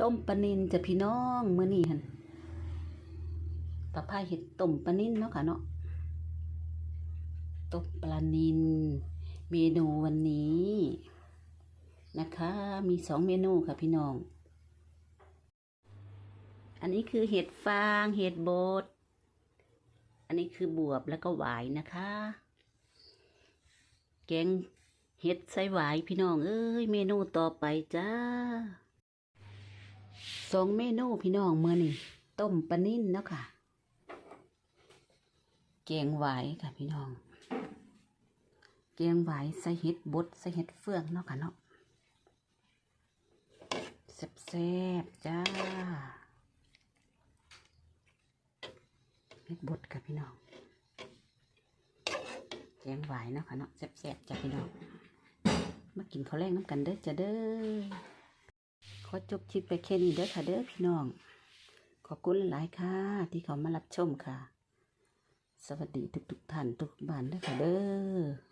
ต้มปลานินจะพี่น้องเมื้อนี้หันตะไคร้เห็ดต้มปลานินเนาะค่ะเนาะต้มปลานินเมนูวันนี้นะคะ มีสองเมนูค่ะพี่น้อง อันนี้คือเห็ดฟางเห็ดบด อันนี้คือบวบแล้วก็หวายนะคะ แกงเห็ดใส่หวายพี่น้อง เอ้ย เมนูต่อไปจ้า สองเมนูพี่น้องเมื่อนี่ต้มปลานิ่นเนาะค่ะแกงหวายค่ะพี่น้องแกงหวายใส่เห็ดบดใส่เห็ดเฟืองเนาะค่ะเนาะแซ่บๆจ้าเห็ดบดค่ะพี่น้องแกงหวายเนาะค่ะเนาะแซ่บๆจ้ะพี่น้องมากินข้าวแรงน้ำกันเด้อจ้ะเด้อ ขอจบคลิปไปแค่นี้เด้อค่ะเด้อพี่น้อง ขอบคุณหลายค่ะ ที่เขามารับชมค่ะ สวัสดีทุกๆท่านทุกบ้านเด้อค่ะเด้อ